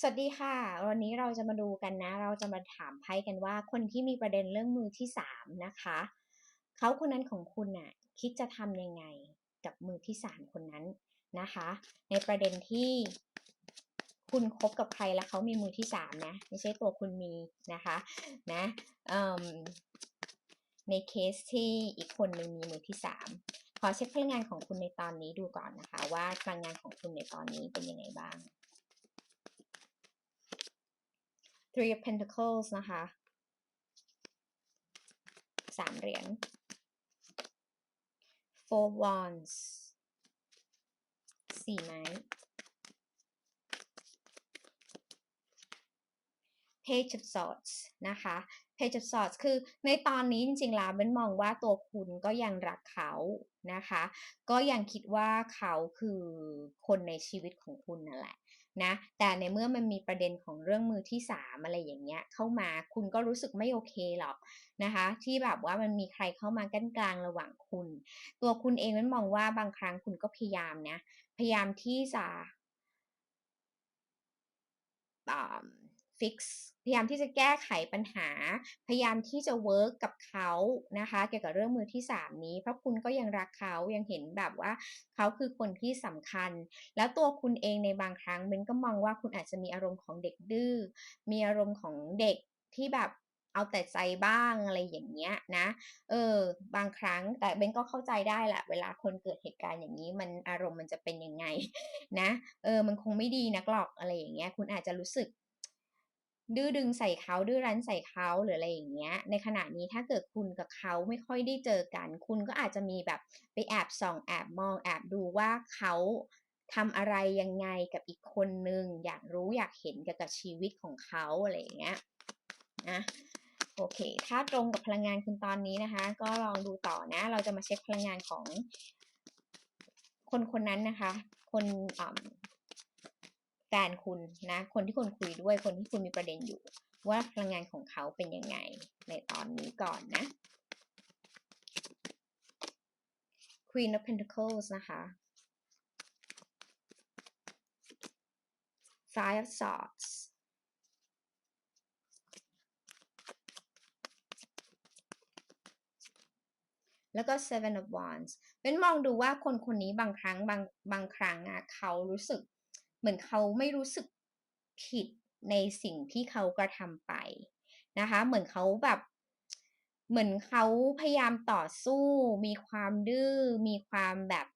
สวัสดีค่ะ วันนี้เราจะมาดูกันนะ เราจะมาถามไพ่กันว่า คนที่มีประเด็นเรื่องมือที่สามนะคะ เขาคนนั้นของคุณน่ะคิดจะทำยังไงกับมือที่สามคนนั้นนะคะ ในประเด็นที่คุณคบกับใครแล้วเขามีมือที่สามนะ ไม่ใช่ตัวคุณมีนะคะนะในเคสที่อีกคนหนึ่งมีมือที่สามขอเช็คพลังงานของคุณในตอนนี้ดูก่อนนะคะ ว่าพลังงานของคุณในตอนนี้เป็นยังไงบ้าง Three of Pentacles นะคะสามเหรียญ Four Wands สี่ไม้ Page of Swords นะคะ Page of Swords คือในตอนนี้จริงๆแล้วเบนมองว่าตัวคุณก็ยังรักเขานะคะ ก็ยังคิดว่าเขาคือคนในชีวิตของคุณนั่นแหละ นะแต่ในเมื่อมันมีประเด็นของเรื่องมือที่สามอะไรอย่างเงี้ยเข้ามาคุณก็รู้สึกไม่โอเคหรอกนะคะ ที่แบบว่ามันมีใครเข้ามากั้นกลางระหว่างคุณ ตัวคุณเองมันมองว่าบางครั้งคุณก็พยายามนะพยายามที่จะ ฟิกซ์พยายามที่จะแก้ไขปัญหา พยายามที่จะเวิร์กกับเขานะคะ เกี่ยวกับเรื่องมือที่สามนี้ เพราะคุณก็ยังรักเขายังเห็นแบบว่าเขาคือคนที่สำคัญ แล้วตัวคุณเองในบางครั้งเบนก็มองว่าคุณอาจจะมีอารมณ์ของเด็กดื้อมีอารมณ์ของเด็กที่แบบเอาแต่ใจบ้างอะไรอย่างเงี้ยนะ เออ บางครั้งแต่เบนก็เข้าใจได้แหละ เวลาคนเกิดเหตุการณ์อย่างนี้ มันอารมณ์มันจะเป็นยังไงนะ เออ มันคงไม่ดีนักหรอกอะไรอย่างเงี้ย คุณอาจจะรู้สึก ดื้อดึงใส่เขาดื้อรั้นใส่เขาหรืออะไรอย่างเงี้ย ในขณะนี้ถ้าเกิดคุณกับเขาไม่ค่อยได้เจอกัน คุณก็อาจจะมีแบบไปแอบส่องแอบมองแอบดูว่าเขาทำอะไรยังไงกับอีกคนนึง อยากรู้อยากเห็นเกี่ยวกับชีวิตของเขาอะไรอย่างเงี้ยนะโอเค ถ้าตรงกับพลังงานคุณตอนนี้นะคะ ก็ลองดูต่อนะ เราจะมาเช็คพลังงานของคนคนนั้นนะคะ คน แฟนคุณนะ คนที่คุณคุยด้วยคนที่คุณมีประเด็นอยู่ ว่าพลังงานของเขาเป็นยังไง ในตอนนี้ก่อนนะ Queen of Pentacles นะคะ Five of Swords แล้วก็ Seven of Wands เป็นมองดูว่าคนคนนี้บางครั้งบางบางครั้งอะเขารู้สึก เหมือนเขาไม่รู้สึกผิดในสิ่งที่เขากระทำไปนะคะ เหมือนเขาแบบเหมือนเขาพยายามต่อสู้ มีความดื้อ มีความแบบ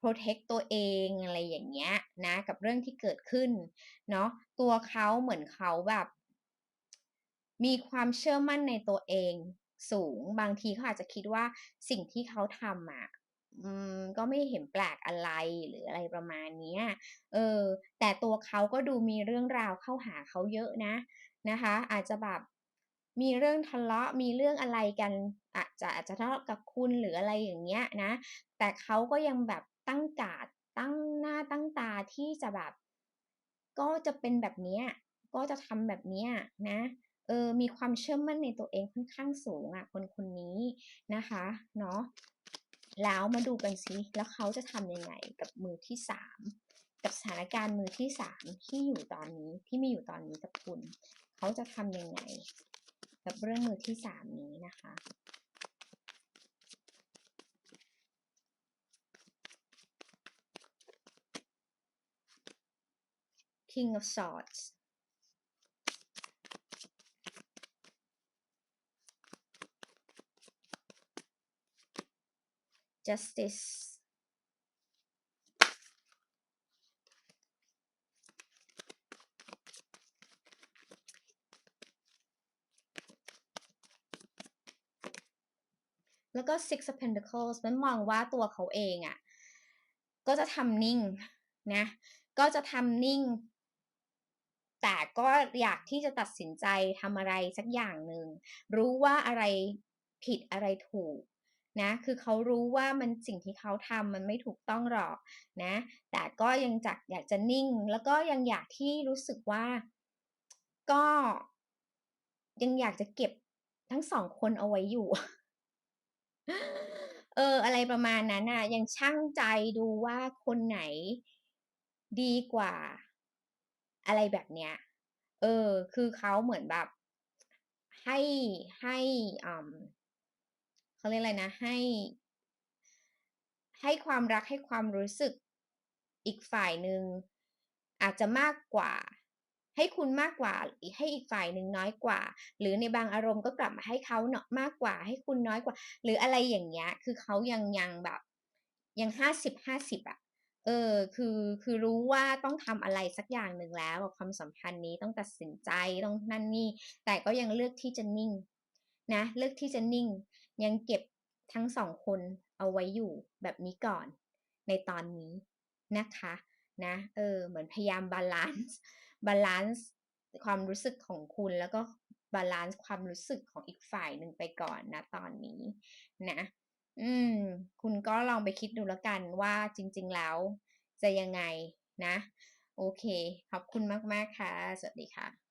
protect ตัวเองอะไรอย่างเงี้ยนะ กับเรื่องที่เกิดขึ้นเนาะตัวเขาเหมือนเขาแบบ มีความเชื่อมั่นในตัวเองสูง บางทีเขาอาจจะคิดว่าสิ่งที่เขาทำอะ ก็ไม่เห็นแปลกอะไรหรืออะไรประมาณนี้เออ แต่ตัวเขาก็ดูมีเรื่องราวเข้าหาเขาเยอะนะนะคะ อาจจะแบบมีเรื่องทะเลาะมีเรื่องอะไรกันอาจจะอาจจะทะเลาะกับคุณหรืออะไรอย่างเงี้ยนะ แต่เขาก็ยังแบบตั้งกาดตั้งหน้าตั้งตาที่จะแบบ ก็จะเป็นแบบนี้ก็จะทำแบบนี้นะเออมีความเชื่อมั่นในตัวเองค่อนข้างสูงอะ่ะคนคนนี้นะคะเนาะ แล้วมาดูกันซิแล้วเขาจะทำยังไงกับมือที่สามกับสถานการณ์มือที่สามที่อยู่ตอนนี้ที่มีอยู่ตอนนี้กับคุณ เขาจะทำยังไง กับเรื่องมือที่สามนี้นะคะ King of Swords justice แล้วก็ six of pentacles มันมองว่าตัวเขาเองอะ่ะ ก็จะทำนิ่งนะ ก็จะทำนิ่ง แต่ก็อยากที่จะตัดสินใจทำอะไรสักอย่างหนึ่ง รู้ว่าอะไรผิดอะไรถูก นะ คือเขารู้ว่ามันสิ่งที่เขาทำมันไม่ถูกต้องหรอกนะ แต่ก็ยังจักอยากจะนิ่ง แล้วก็ยังอยากที่รู้สึกว่า ก็ยังอยากจะเก็บทั้งสองคนเอาไว้อยู่ เออ อะไรประมาณนั้นอะ ยังช่างใจดูว่าคนไหนดีกว่า อะไรแบบเนี้ย เออ คือเขาเหมือนแบบให้ให้อ่า เขาเรียกอะไรนะให้ ให้ความรักให้ความรู้สึกอีกฝ่ายหนึ่งอาจจะมากกว่า ให้คุณมากกว่าให้อีกฝ่ายหนึ่งน้อยกว่า หรือในบางอารมณ์ก็กลับมาให้เขาเนาะมากกว่า ให้คุณน้อยกว่า หรืออะไรอย่างเงี้ย คือเขายังยังแบบยัง50-50อะเออคือคือรู้ว่าต้องทำอะไรสักอย่างหนึ่งแล้วกับความสัมพันธ์นี้ต้องตัดสินใจต้องนั่นนี่ แต่ก็ยังเลือกที่จะนิ่งนะเลือกที่จะนิ่ง ยังเก็บทั้ง2คนเอาไว้อยู่แบบนี้ก่อน ในตอนนี้นะคะนะเออเหมือนพยายามบาลันซ์บาลันซ์ความรู้สึกของคุณแล้วก็บาลันซ์ความรู้สึกของอีกฝ่ายหนึ่งไปก่อนณตอนนี้นะอืม คุณก็ลองไปคิดดูแล้วกันว่าจริง ๆแล้วจะยังไงนะ โอเค ขอบคุณมาก ๆ ค่ะ สวัสดีค่ะ